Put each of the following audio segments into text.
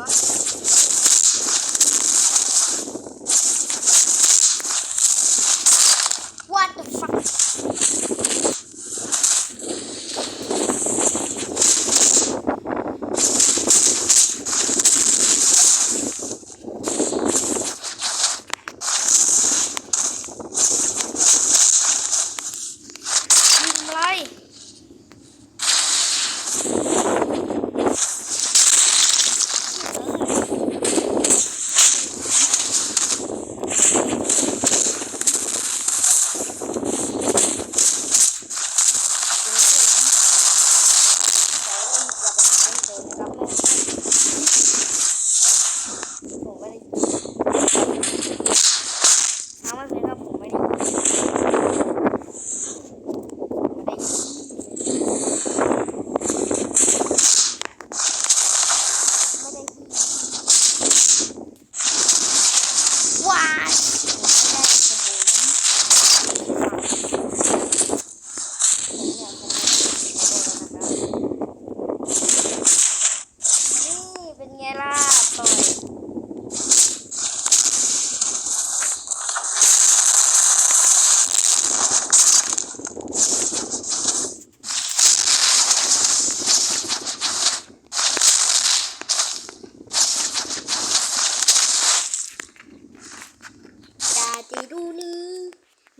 Bye.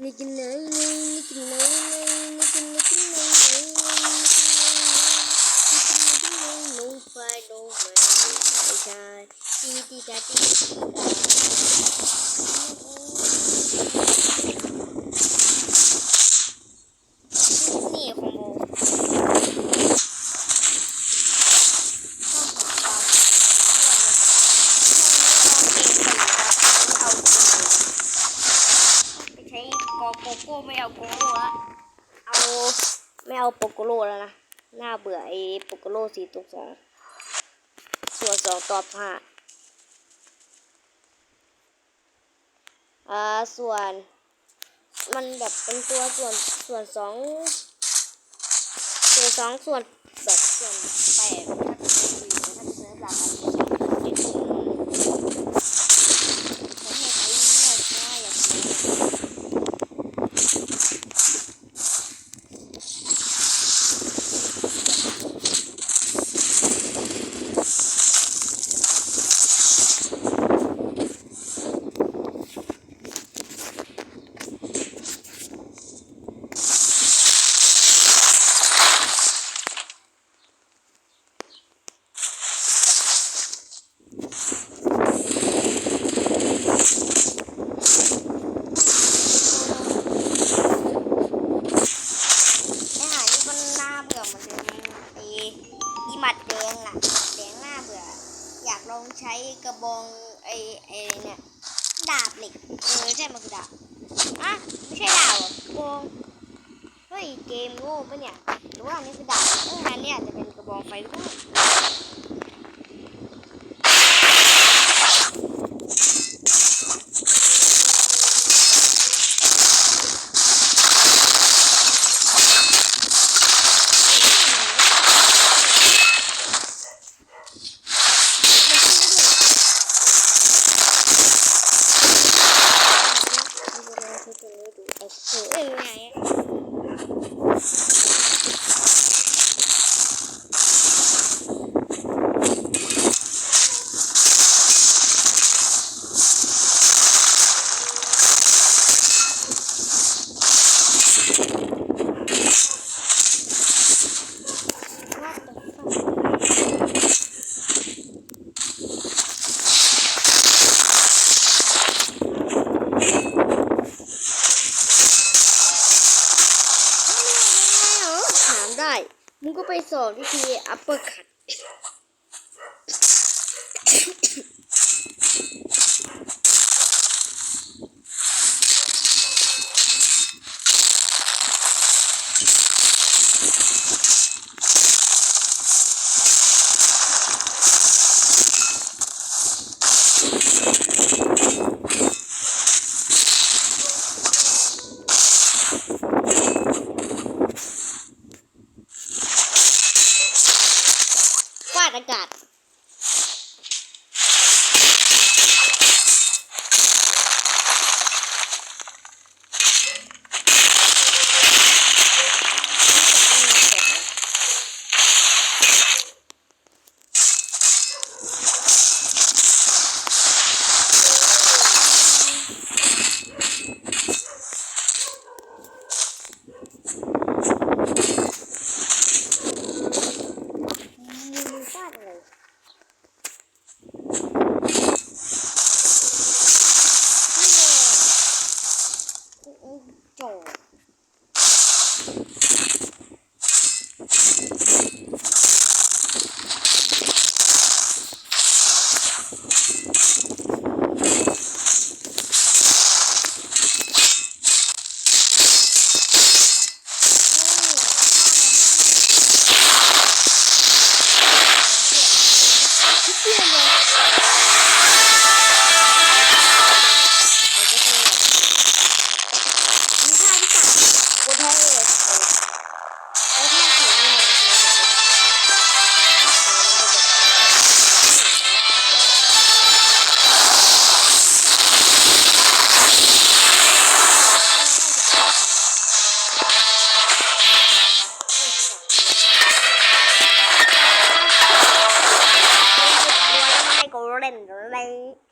Ligin กูไม่เอาโปโลละเอาไม่เอาโปโกโลแล้วนะหน้าเบื่อไอ้โปโกโลสีตุกสองส่วนสองตอบห้าอ่าส่วนมันแบบเป็นตัวส่วนส่วนสองส่วนสองส่วนแบบส่วนแปดถ้าจะเป็ดีถ้าเนหลัอัน